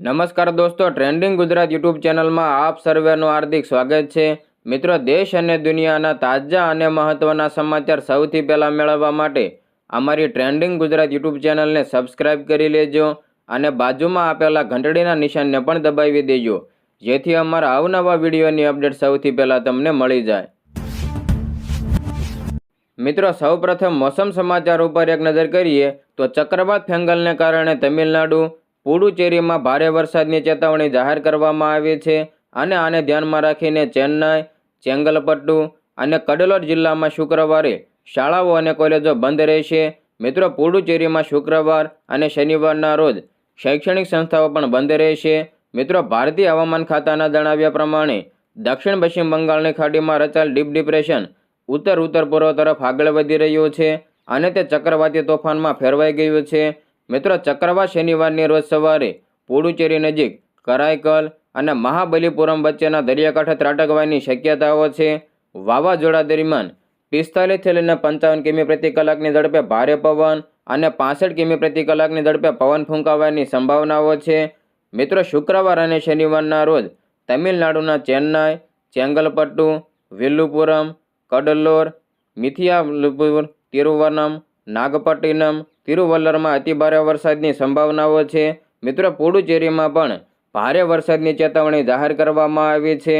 નમસ્કાર દોસ્તો trending Gujarat YouTube ચેનલમાં આપ સર્વેનું હાર્દિક સ્વાગત છે. મિત્રો, દેશ અને દુનિયાના તાજા અને મહત્ત્વના સમાચાર સૌથી પહેલાં મેળવવા માટે અમારી ટ્રેન્ડિંગ ગુજરાત યુટ્યુબ ચેનલને સબસ્ક્રાઇબ કરી લેજો અને બાજુમાં આપેલા ઘંટડીના નિશાનને પણ દબાવી દેજો, જેથી અમારા અવનવા વિડીયોની અપડેટ સૌથી પહેલાં તમને મળી જાય. મિત્રો, સૌપ્રથમ મોસમ સમાચાર ઉપર એક નજર કરીએ તો ચક્રવાત ફેંગલને કારણે તમિલનાડુ પુડુચેરીમાં ભારે વરસાદની ચેતવણી જાહેર કરવામાં આવી છે અને આને ધ્યાનમાં રાખીને ચેન્નાઈ, ચેંગલપટ્ટુ અને કડલોર જિલ્લામાં શુક્રવારે શાળાઓ અને કોલેજો બંધ રહેશે. મિત્રો, પુડુચેરીમાં શુક્રવાર અને શનિવારના રોજ શૈક્ષણિક સંસ્થાઓ પણ બંધ રહેશે. મિત્રો, ભારતીય હવામાન ખાતાના જણાવ્યા પ્રમાણે દક્ષિણ પશ્ચિમ બંગાળની ખાડીમાં રચાયેલ ડીપ ડિપ્રેશન ઉત્તર ઉત્તર પૂર્વ તરફ આગળ વધી રહ્યું છે અને તે ચક્રવાતી તોફાનમાં ફેરવાઈ ગયું છે. મિત્રો, ચક્રવાત શનિવારની રોજ સવારે પુડુચેરી નજીક કરાઈકલ અને મહાબલીપુરમ વચ્ચેના દરિયાકાંઠે ત્રાટકવાની શક્યતાઓ છે. વાવાઝોડા દરમિયાન પિસ્તાલીસથી લઈને પંચાવન કિમી પ્રતિ કલાકની ઝડપે ભારે પવન અને પાસઠ કિમી પ્રતિ કલાકની ઝડપે પવન ફૂંકાવાની સંભાવનાઓ છે. મિત્રો, શુક્રવાર અને શનિવારના રોજ તમિલનાડુના ચેન્નાઈ, ચેંગલપટ્ટુ, વિલ્લુપુરમ, કડલોર, મિથિયાલુપુર તિરુવનમ નાગપટ્ટિનમ, તિરુવલ્લરમાં અતિભારે વરસાદની સંભાવનાઓ છે. મિત્રો, પુડુચેરીમાં પણ ભારે વરસાદની ચેતવણી જાહેર કરવામાં આવી છે.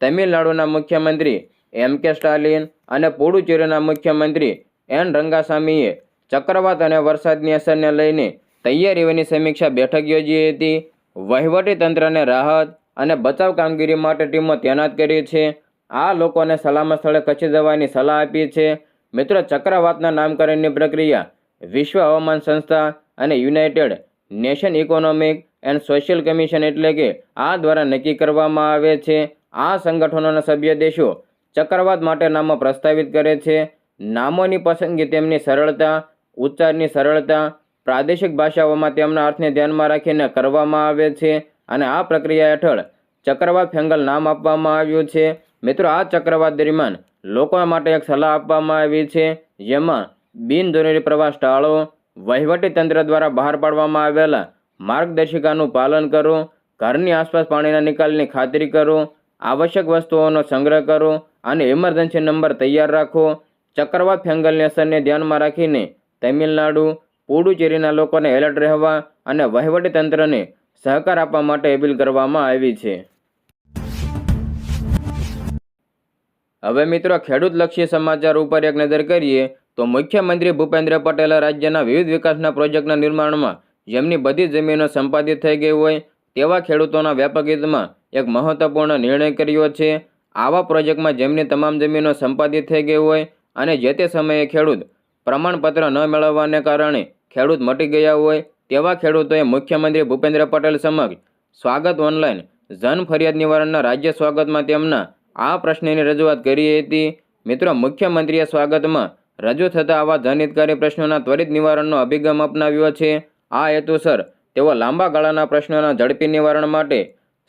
તમિલનાડુના મુખ્યમંત્રી એમ કે સ્ટાલિન અને પુડુચેરીના મુખ્યમંત્રી એન રંગાસામીએ ચક્રવાત અને વરસાદની અસરને લઈને તૈયારીઓની સમીક્ષા બેઠક યોજી હતી. વહીવટી તંત્રને રાહત અને બચાવ કામગીરી માટે ટીમો તૈનાત કરી છે. આ લોકોને સલામત સ્થળે ખસી જવાની સલાહ આપી છે. મિત્રો ચક્રવાતના નામકરણની પ્રક્રિયા વિશ્વ હવામાન સંસ્થા અને United Nation economic and social commission એટલે કે આ દ્વારા નક્કી કરવામાં આવે છે. આ સંગઠનોના સભ્ય દેશો ચક્રવાત માટે નામો પ્રસ્તાવિત કરે છે. નામોની પસંદગી તેમની સરળતા, ઉચ્ચારની સરળતા, પ્રાદેશિક ભાષાઓમાં તેમના અર્થને ધ્યાનમાં રાખીને કરવામાં આવે છે અને આ પ્રક્રિયા હેઠળ ચક્રવાત ફેંગલ નામ આપવામાં આવ્યું છે. મિત્રો, આ ચક્રવાત દરમિયાન લોકો માટે એક સલાહ આપવામાં આવી છે, જેમાં બિનજરૂરી પ્રવાસ ટાળો, વહીવટી તંત્ર દ્વારા બહાર પાડવામાં આવેલા માર્ગદર્શિકાનું પાલન કરો, ઘરની આસપાસ પાણીના નિકાલની ખાતરી કરો, આવશ્યક વસ્તુઓનો સંગ્રહ કરો અને ઇમરજન્સી નંબર તૈયાર રાખો. ચક્રવાત ફેંગલની અસરને ધ્યાનમાં રાખીને તમિલનાડુ, પુડુચેરીના લોકોને એલર્ટ રહેવા અને વહીવટી તંત્રને સહકાર આપવા માટે અપીલ કરવામાં આવી છે. હવે મિત્રો ખેડૂતલક્ષી સમાચાર ઉપર એક નજર કરીએ, તો મુખ્યમંત્રી ભૂપેન્દ્ર પટેલે રાજ્યના વિવિધ વિકાસના પ્રોજેક્ટના નિર્માણમાં જેમની બધી જમીનો સંપાદિત થઈ ગઈ હોય, તેવા ખેડૂતોના વ્યાપક હિતમાં એક મહત્વપૂર્ણ નિર્ણય કર્યો છે. આવા પ્રોજેક્ટમાં જેમની તમામ જમીનો સંપાદિત થઈ ગઈ હોય અને જે તે સમયે ખેડૂત પ્રમાણપત્ર ન મેળવવાને કારણે ખેડૂત મટી ગયા હોય, તેવા ખેડૂતોએ મુખ્યમંત્રી ભૂપેન્દ્ર પટેલ સમક્ષ સ્વાગત ઓનલાઈન જન ફરિયાદ નિવારણના રાજ્ય સ્વાગતમાં તેમના આ પ્રશ્નની રજૂઆત કરી હતી. મિત્રો, મુખ્યમંત્રીએ સ્વાગતમાં રજૂ થતા આવા જનહિતકારી પ્રશ્નોના ત્વરિત નિવારણનો અભિગમ અપનાવ્યો છે. આ હેતુસર તેઓ લાંબા ગાળાના પ્રશ્નોના ઝડપી નિવારણ માટે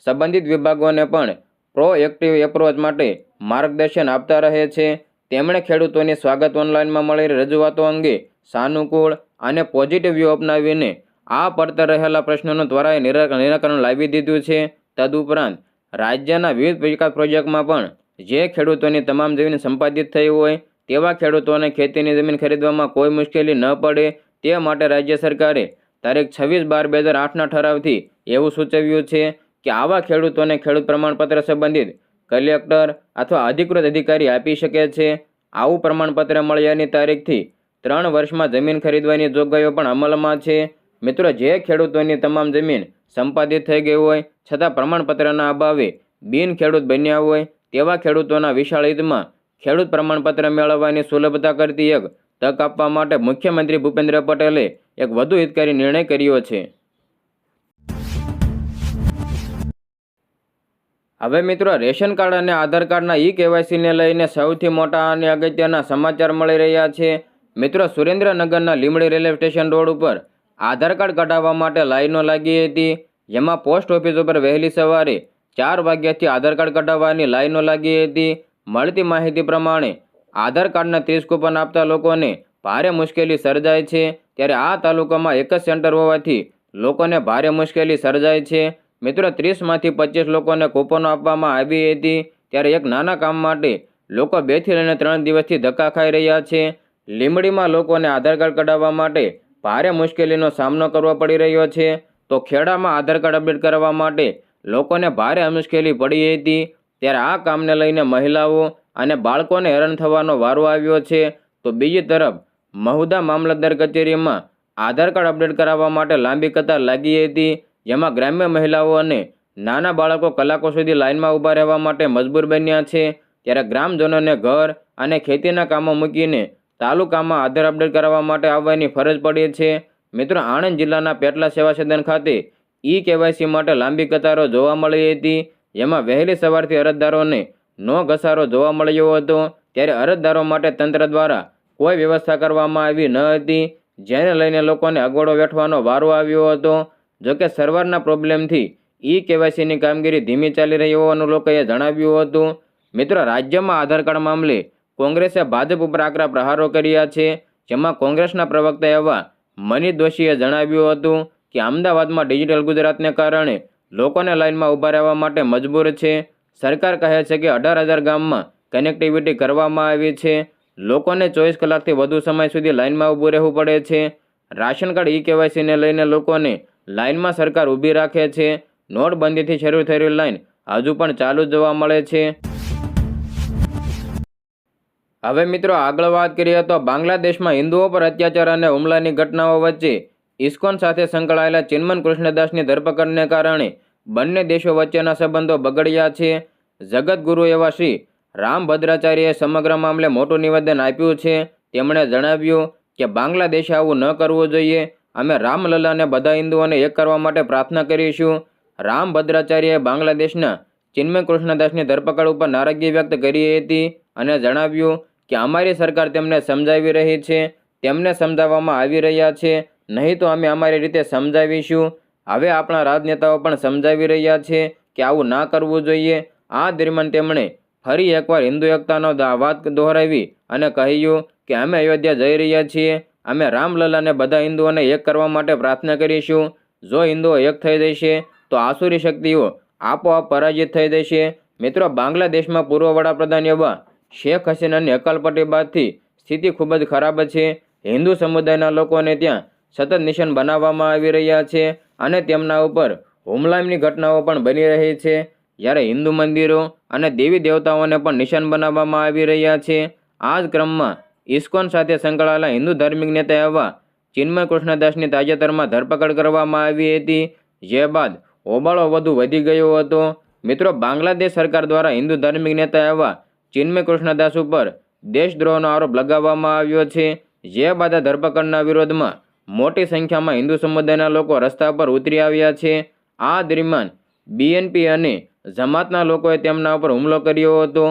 સંબંધિત વિભાગોને પણ પ્રોએક્ટિવ એપ્રોચ માટે માર્ગદર્શન આપતા રહે છે. તેમણે ખેડૂતોની સ્વાગત ઓનલાઈનમાં મળેલી રજૂઆતો અંગે સાનુકૂળ અને પોઝિટિવ વ્યૂ અપનાવીને આ પડતર રહેલા પ્રશ્નોનું ત્વરાએ નિરાકરણ લાવી દીધું છે. તદુપરાંત રાજ્યના વિવિધ વિકાસ પ્રોજેક્ટમાં પણ જે ખેડૂતોની તમામ જમીન સંપાદિત થઈ હોય, તેવા ખેડૂતોને ખેતીની જમીન ખરીદવામાં કોઈ મુશ્કેલી ન પડે. તે માટે રાજ્ય સરકારે તારીખ છવ્વીસ બાર બે હજાર આઠના ઠરાવથી એવું સૂચવ્યું છે કે આવા ખેડૂતોને ખેડૂત પ્રમાણપત્ર સંબંધિત કલેક્ટર અથવા અધિકૃત અધિકારી આપી શકે છે. આવું પ્રમાણપત્ર મળ્યાની તારીખથી ત્રણ વર્ષમાં જમીન ખરીદવાની જોગવાઈઓ પણ અમલમાં છે. મિત્રો, જે ખેડૂતોની તમામ જમીન સંપાદિત થઈ ગઈ હોય, છતાં પ્રમાણપત્રના અભાવે બિન ખેડૂત બન્યા હોય, તેવા ખેડૂતોના વિશાળ હિતમાં ખેડૂત પ્રમાણપત્ર મેળવવાની સુલભતા કરતી એક તક આપવા માટે મુખ્યમંત્રી ભૂપેન્દ્ર પટેલે એક વધુ હિતકારી નિર્ણય કર્યો છે. હવે મિત્રો, રેશન કાર્ડ અને આધાર કાર્ડના ઈ કેવાયસીને લઈને સૌથી મોટા અને અગત્યના સમાચાર મળી રહ્યા છે. મિત્રો, સુરેન્દ્રનગરના લીમડી રેલવે સ્ટેશન રોડ ઉપર આધાર કાર્ડ કઢાવવા માટે લાઈનો લાગી હતી. જેમાં પોસ્ટ ઓફિસ ઉપર વહેલી સવારે ચાર વાગ્યાથી આધાર કાર્ડ કઢાવવાની લાઈનો લાગી હતી. મળતી માહિતી પ્રમાણે આધાર કાર્ડના ત્રીસ કૂપન આપતા લોકોને ભારે મુશ્કેલી સર્જાય છે. ત્યારે આ તાલુકામાં એક જ સેન્ટર હોવાથી લોકોને ભારે મુશ્કેલી સર્જાય છે. મિત્રો, ત્રીસમાંથી પચીસ લોકોને કૂપનો આપવામાં આવી હતી. ત્યારે એક નાના કામ માટે લોકો બેથી લઈને ત્રણ દિવસથી ધક્કા ખાઈ રહ્યા છે. લીંબડીમાં લોકોને આધાર કાર્ડ કઢાવવા માટે ભારે મુશ્કેલીનો સામનો કરવો પડી રહ્યો છે. તો ખેડામાં આધાર કાર્ડ અપડેટ કરવા માટે લોકોને ભારે મુશ્કેલી પડી હતી. ત્યારે આ કામને લઈને મહિલાઓ અને બાળકોને હેરાન થવાનો વારો આવ્યો છે. તો બીજી તરફ, મહુદા મામલતદાર કચેરીમાં આધાર કાર્ડ અપડેટ કરાવવા માટે લાંબી કતાર લાગી હતી. જેમાં ગ્રામ્ય મહિલાઓ અને નાના બાળકો કલાકો સુધી લાઇનમાં ઊભા રહેવા માટે મજબૂર બન્યા છે. ત્યારે ગ્રામજનોને ઘર અને ખેતીના કામો મૂકીને તાલુકામાં આધાર અપડેટ કરાવવા માટે આવવાની ફરજ પડી છે. મિત્રો, આણંદ જિલ્લાના પેટલા સેવા સદન ખાતે ઈ કેવાયસી માટે લાંબી કતારો જોવા મળી હતી. જેમાં વહેલી સવારથી અરજદારોને નો ઘસારો જોવા મળ્યો હતો. ત્યારે અરજદારો માટે તંત્ર દ્વારા કોઈ વ્યવસ્થા કરવામાં આવી ન હતી. જેને લઈને લોકોને અગવડો વેઠવાનો વારો આવ્યો હતો. જોકે સર્વરના પ્રોબ્લેમથી ઈ કેવાયસીની કામગીરી ધીમી ચાલી રહી હોવાનું લોકોએ જણાવ્યું હતું. મિત્રો, રાજ્યમાં આધાર કાર્ડ મામલે કોંગ્રેસે ભાજપ ઉપર આકરા પ્રહારો કર્યા છે, જેમાં કોંગ્રેસના પ્રવક્તા એવા મનીષ દોશીએ જણાવ્યું હતું કે અમદાવાદમાં ડિજિટલ ગુજરાતને કારણે લોકોને લાઇનમાં ઊભા રહેવા માટે મજબૂર છે. સરકાર કહે છે કે અઢાર હજાર ગામમાં કનેક્ટિવિટી કરવામાં આવી છે. લોકોને ચોવીસ કલાકથી વધુ સમય સુધી લાઇનમાં ઊભું રહેવું પડે છે. રાશન કાર્ડ ઈ કેવાયસીને લઈને લોકોને લાઇનમાં સરકાર ઊભી રાખે છે. નોટબંધીથી શરૂ થયેલી લાઇન હજુ પણ ચાલુ જોવા મળે છે. હવે મિત્રો આગળ વાત કરીએ તો બાંગ્લાદેશમાં હિન્દુઓ પર અત્યાચાર અને હુમલાની ઘટનાઓ વચ્ચે ઇસ્કોન સાથે સંકળાયેલા ચિન્મન કૃષ્ણદાસની ધરપકડને કારણે બંને દેશો વચ્ચેના સંબંધો બગડ્યા છે. જગતગુરુ એવા શ્રી રામ ભદ્રાચાર્યએ સમગ્ર મામલે મોટું નિવેદન આપ્યું છે. તેમણે જણાવ્યું કે બાંગ્લાદેશે આવું ન કરવું જોઈએ. અમે રામલલ્લાને બધા હિન્દુઓને એક કરવા માટે પ્રાર્થના કરીશું. રામ ભદ્રાચાર્યએ બાંગ્લાદેશના ચિન્મય કૃષ્ણદાસની ધરપકડ ઉપર નારાજગી વ્યક્ત કરી હતી અને જણાવ્યું કે અમારી સરકાર તેમને સમજાવી રહી છે, તેમને સમજાવવામાં આવી રહ્યા છે. નહીં તો અમે અમારી રીતે સમજાવીશું. હવે આપણા રાજનેતાઓ પણ સમજાવી રહ્યા છે કે આવું ના કરવું જોઈએ. આ દરમિયાન તેમણે ફરી એકવાર હિન્દુ એકતાનો વાત દોહરાવી અને કહ્યું કે અમે અયોધ્યા જઈ રહ્યા છીએ. અમે રામલલાને બધા હિન્દુઓને એક કરવા માટે પ્રાર્થના કરીશું. જો હિન્દુઓ એક થઈ જશે, તો આસુરી શક્તિઓ આપોઆપ પરાજિત થઈ જશે. મિત્રો, બાંગ્લાદેશમાં પૂર્વ વડાપ્રધાન એવા શેખ હસીનાની અકાલપટ્ટી બાદથી સ્થિતિ ખૂબ જ ખરાબ છે. હિન્દુ સમુદાયના લોકોને ત્યાં સતત નિશાન બનાવવામાં આવી રહ્યા છે અને તેમના ઉપર હુમલાની ઘટનાઓ પણ બની રહી છે. જ્યારે હિન્દુ મંદિરો અને દેવી દેવતાઓને પણ નિશાન બનાવવામાં આવી રહ્યા છે. આ જ ક્રમમાં ઇસ્કોન સાથે સંકળાયેલા હિન્દુ ધાર્મિક નેતા એવા ચિન્મય કૃષ્ણદાસની તાજેતરમાં ધરપકડ કરવામાં આવી હતી. જે બાદ હોબાળો વધુ વધી ગયો હતો. મિત્રો, બાંગ્લાદેશ સરકાર દ્વારા હિન્દુ ધાર્મિક નેતા એવા ચિન્મય કૃષ્ણદાસ ઉપર દેશદ્રોહનો આરોપ લગાવવામાં આવ્યો છે. જે બાદ ધરપકડના વિરોધમાં મોટી સંખ્યામાં હિન્દુ સમુદાયના લોકો રસ્તા પર ઉતરી આવ્યા છે. આ દરમિયાન બીએનપી અને જમાતના લોકોએ તેમના ઉપર હુમલો કર્યો હતો.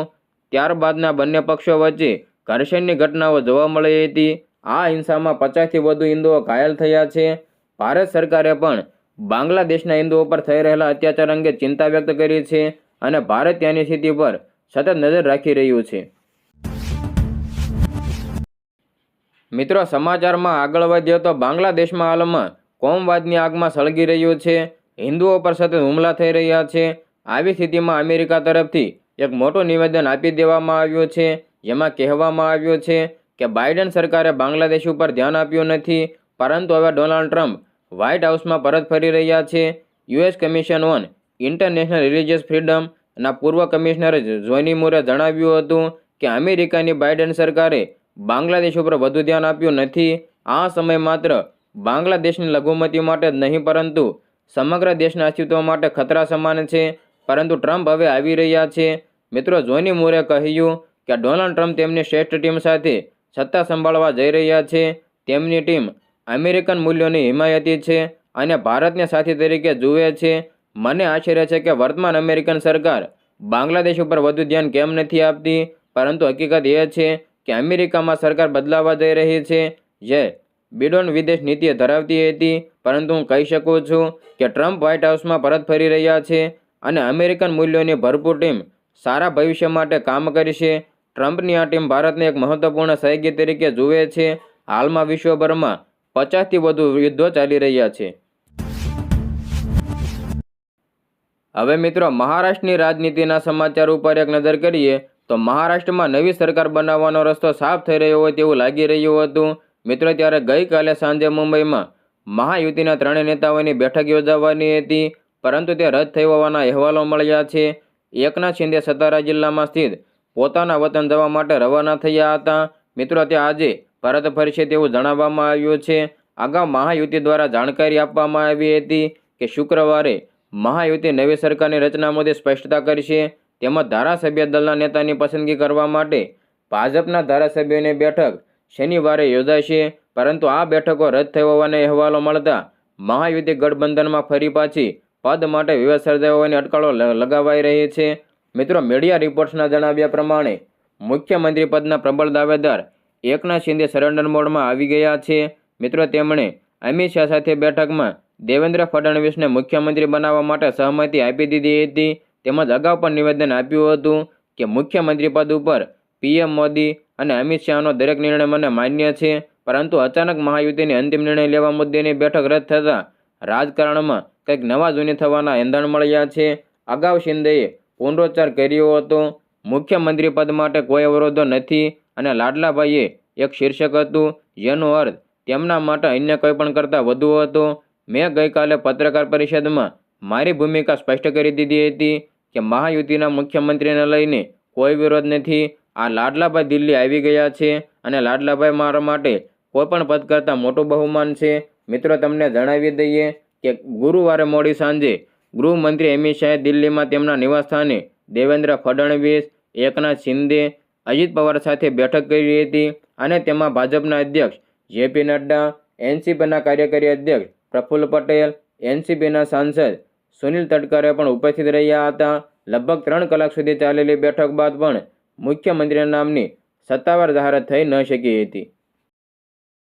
ત્યારબાદના બંને પક્ષો વચ્ચે ઘર્ષણની ઘટનાઓ જોવા મળી હતી. આ હિંસામાં પચાસથી વધુ હિન્દુઓ ઘાયલ થયા છે. ભારત સરકારે પણ બાંગ્લાદેશના હિન્દુઓ પર થઈ રહેલા અત્યાચાર અંગે ચિંતા વ્યક્ત કરી છે અને ભારત ત્યાંની સ્થિતિ પર સતત નજર રાખી રહ્યું છે. મિત્રો, સમાચારમાં આગળ વધ્યો તો બાંગ્લાદેશમાં હાલમાં કોમવાદની આગમાં સળગી રહ્યું છે. હિન્દુઓ પર સતત હુમલા થઈ રહ્યા છે. આવી સ્થિતિમાં અમેરિકા તરફથી એક મોટું નિવેદન આપી દેવામાં આવ્યું છે. જેમાં કહેવામાં આવ્યું છે કે બાઇડન સરકારે બાંગ્લાદેશ ઉપર ધ્યાન આપ્યું નથી, પરંતુ હવે ડોનાલ્ડ ટ્રમ્પ વ્હાઇટ હાઉસમાં પરત ફરી રહ્યા છે. US commission on international religious ફ્રીડમના પૂર્વ કમિશનર જોની મુરે જણાવ્યું હતું કે અમેરિકાની બાઇડન સરકારે બાંગ્લાદેશ ઉપર વધુ ધ્યાન આપ્યું નથી. આ સમય માત્ર બાંગ્લાદેશની લઘુમતી માટે જ નહીં, પરંતુ સમગ્ર દેશના અસ્તિત્વ માટે ખતરા સમાન છે. પરંતુ ટ્રમ્પ હવે આવી રહ્યા છે. મિત્રો, જોની મુરે કહ્યું કે ડોનાલ્ડ ટ્રમ્પ તેમની શ્રેષ્ઠ ટીમ સાથે સત્તા સંભાળવા જઈ રહ્યા છે. તેમની ટીમ અમેરિકન મૂલ્યોની હિમાયતી છે અને ભારતને સાથી તરીકે જુએ છે. મને આશ્ચર્ય છે કે વર્તમાન અમેરિકન સરકાર બાંગ્લાદેશ ઉપર વધુ ધ્યાન કેમ નથી આપતી? પરંતુ હકીકત એ છે કે અમેરિકામાં સરકાર બદલાવા જઈ રહી છે. જે બિડોન વિદેશ નીતિ ધરાવતી હતી. પરંતુ હું કહી શકું છું કે ટ્રમ્પ વ્હાઇટ હાઉસમાં પરત ફરી રહ્યા છે અને અમેરિકન મૂલ્યોની ભરપૂર ટીમ સારા ભવિષ્ય માટે કામ કરશે. ટ્રમ્પની આ ટીમ ભારતને એક મહત્વપૂર્ણ સહયોગી તરીકે જુએ છે. હાલમાં વિશ્વભરમાં પચાસથી વધુ યુદ્ધો ચાલી રહ્યા છે. હવે મિત્રો, મહારાષ્ટ્રની રાજનીતિના સમાચાર ઉપર એક નજર કરીએ, તો મહારાષ્ટ્રમાં નવી સરકાર બનાવવાનો રસ્તો સાફ થઈ રહ્યો હોય તેવું લાગી રહ્યું હતું. મિત્રો, ત્યારે ગઈકાલે સાંજે મુંબઈમાં મહાયુતિના ત્રણેય નેતાઓની બેઠક યોજાવાની હતી, પરંતુ તે રદ થઈ હોવાના અહેવાલો મળ્યા છે. એકનાથ શિંદે સતારા જિલ્લામાં સ્થિત પોતાના વતન જવા માટે રવાના થયા હતા. મિત્રો, તે આજે પરત ફરશે તેવું જણાવવામાં આવ્યું છે. અગાઉ મહાયુતિ દ્વારા જાણકારી આપવામાં આવી હતી કે શુક્રવારે મહાયુતિ નવી સરકારની રચના મુદ્દે સ્પષ્ટતા કરશે તેમજ ધારાસભ્ય દળના નેતાની પસંદગી કરવા માટે ભાજપના ધારાસભ્યોની બેઠક શનિવારે યોજાશે પરંતુ આ બેઠકો રદ થઈ હોવાના અહેવાલો મળતા મહાયુતિ ગઠબંધનમાં ફરી પાછી પદ માટે વિવાદ સર્જાયો હોવાની અટકળો લગાવાઈ રહી છે. મિત્રો, મીડિયા રિપોર્ટ્સના જણાવ્યા પ્રમાણે મુખ્યમંત્રી પદના પ્રબળ દાવેદાર એકનાથ શિંદે સરેન્ડર મોડમાં આવી ગયા છે. મિત્રો, તેમણે અમિત શાહ સાથે બેઠકમાં દેવેન્દ્ર ફડણવીસને મુખ્યમંત્રી બનાવવા માટે સહમતિ આપી દીધી હતી. તેમજ અગાઉ પણ નિવેદન આપ્યું હતું કે મુખ્યમંત્રી પદ ઉપર પીએમ મોદી અને અમિત શાહનો દરેક નિર્ણય મને માન્ય છે. પરંતુ અચાનક મહાયુતિની અંતિમ નિર્ણય લેવા મુદ્દેની બેઠક રદ થતાં રાજકારણમાં કંઈક નવા જૂની થવાના એંધાણ મળ્યા છે. અગાઉ શિંદેએ પુનરોચ્ચાર કર્યો હતો. મુખ્યમંત્રી પદ માટે કોઈ અવરોધો નથી અને લાડલાભાઈએ એક શીર્ષક હતું. જેનો અર્થ, તેમના માટે અન્ય કોઈ પણ કરતાં વધુ હતો. મેં ગઈકાલે પત્રકાર પરિષદમાં મારી ભૂમિકા સ્પષ્ટ કરી દીધી હતી કે મહાયુતિના મુખ્યમંત્રીને લઈને કોઈ વિરોધ નથી. આ લાડલાભાઈ દિલ્હી આવી ગયા છે અને લાડલાભાઈ મારા માટે કોઈ પણ પદ કરતાં મોટું બહુમાન છે. મિત્રો, તમને જણાવી દઈએ કે ગુરુવારે મોડી સાંજે ગૃહમંત્રી અમિત શાહે દિલ્હીમાં તેમના નિવાસસ્થાને દેવેન્દ્ર ફડણવીસ, એકનાથ શિંદે, અજીત પવાર સાથે બેઠક કરી હતી અને તેમાં ભાજપના અધ્યક્ષ જેપી નડ્ડા, એનસીપીના કાર્યકારી અધ્યક્ષ પ્રફુલ્લ પટેલ એનસીપીના સાંસદ સુનિલ તટકરે પણ ઉપસ્થિત રહ્યા હતા. લગભગ ત્રણ કલાક સુધી ચાલેલી બેઠક બાદ પણ મુખ્યમંત્રીના નામની સત્તાવાર જાહેરાત થઈ ન શકી હતી.